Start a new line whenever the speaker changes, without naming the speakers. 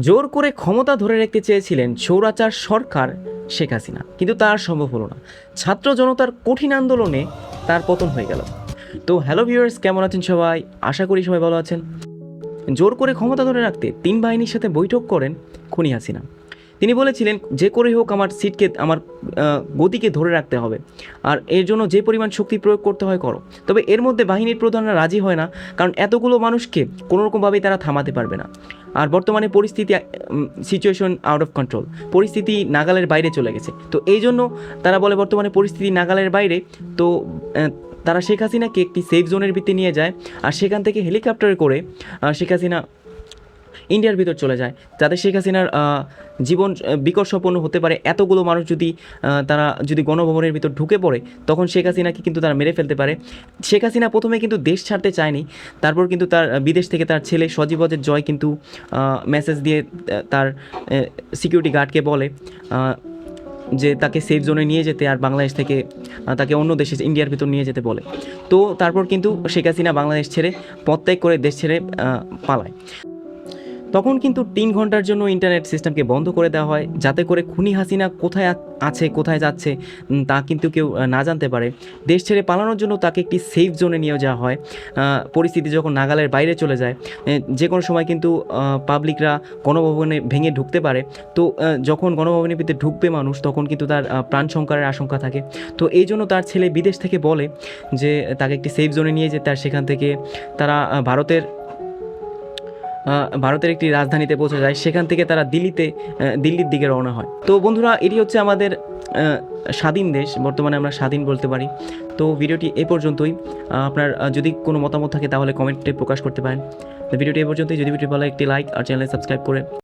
জোর করে ক্ষমতা ধরে রাখতে চেয়েছিলেন সৌরাচার সরকার শেখ হাসিনা। কিন্তু তার সম্ভব হলো না। ছাত্র জনতার কঠিন আন্দোলনে তার পতন হয়ে গেল। তো হ্যালো ভিউয়ার্স, কেমন আছেন সবাই? আশা করি সবাই ভালো আছেন। জোর করে ক্ষমতা ধরে রাখতে তিন বাহিনীর সাথে বৈঠক করেন খুনি হাসিনা। তিনি বলেছিলেন, যে করে হোক আমার সিটকে, আমার গতিকে ধরে রাখতে হবে। আর এর জন্য যে পরিমাণ শক্তি প্রয়োগ করতে হয় করো। তবে এর মধ্যে বাহিনীর প্রধানরা রাজি হয় না, কারণ এতগুলো মানুষকে কোনোরকমভাবেই তারা থামাতে পারবে না। আর বর্তমানে পরিস্থিতি সিচুয়েশন আউট অফ কন্ট্রোল পরিস্থিতি নাগালের বাইরে চলে গেছে। তো এই জন্য তারা বলে, বর্তমানে পরিস্থিতি নাগালের বাইরে। তো তারা শেখ হাসিনাকে একটি সেফ জোনের ভিত্তি নিয়ে যায়। আর সেখান থেকে হেলিকপ্টারে করে শেখ হাসিনা ইন্ডিয়ার ভিতর চলে যায়। যাতে শেখ হাসিনার জীবন আহ, বিকর্ষপন্ন হতে পারে। এতগুলো মানুষ যদি তারা যদি গণভবনের ভিতর ঢুকে পড়ে তখন শেখ হাসিনাকে কিন্তু তারা মেরে ফেলতে পারে। শেখ হাসিনা প্রথমে কিন্তু দেশ ছাড়তে চায়নি। তারপর কিন্তু তার বিদেশ থেকে তার ছেলে সজীবজের জয় কিন্তু মেসেজ দিয়ে তার সিকিউরিটি গার্ডকে বলে যে তাকে সেফ জোনে নিয়ে যেতে আর বাংলাদেশ থেকে তাকে অন্য দেশে ইন্ডিয়ার ভিতর নিয়ে যেতে বলে। তো তারপর কিন্তু শেখ হাসিনা বাংলাদেশ ছেড়ে পত্যাগ করে দেশ ছেড়ে পালায়। তখন কিন্তু তিন ঘণ্টার জন্য ইন্টারনেট সিস্টেমকে বন্ধ করে দেওয়া হয়, যাতে করে খুনি হাসিনা কোথায় আছে, কোথায় যাচ্ছে তা কিন্তু কেউ না জানতে পারে। দেশ ছেড়ে পালানোর জন্য তাকে একটি সেফ জোনে নিয়ে যাওয়া হয়। পরিস্থিতি যখন নাগালের বাইরে চলে যায় যে কোনো সময় কিন্তু পাবলিকরা গণভবনে ভেঙে ঢুকতে পারে। তো যখন গণভবনের ভিতরে ঢুকবে মানুষ, তখন কিন্তু তার প্রাণ সংকারের আশঙ্কা থাকে। তো এই জন্য তার ছেলে বিদেশ থেকে বলে যে, তাকে একটি সেফ জোনে নিয়ে যেতে, আর সেখান থেকে তারা ভারতের ভারতের একটি রাজধানীতে পৌঁছে যায়, সেখান থেকে তারা দিল্লিতে দিল্লির দিকে রওনা হয়। তো বন্ধুরা, এটি হচ্ছে আমাদের স্বাধীন দেশ, বর্তমানে আমরা স্বাধীন বলতে পারি। তো ভিডিওটি এ পর্যন্তই। আপনার যদি কোনো মতামত থাকে, তাহলে কমেন্টে প্রকাশ করতে পারেন। ভিডিওটি এ পর্যন্তই। যদি ভিডিও ভালো একটি লাইক আর চ্যানেলে সাবস্ক্রাইব করে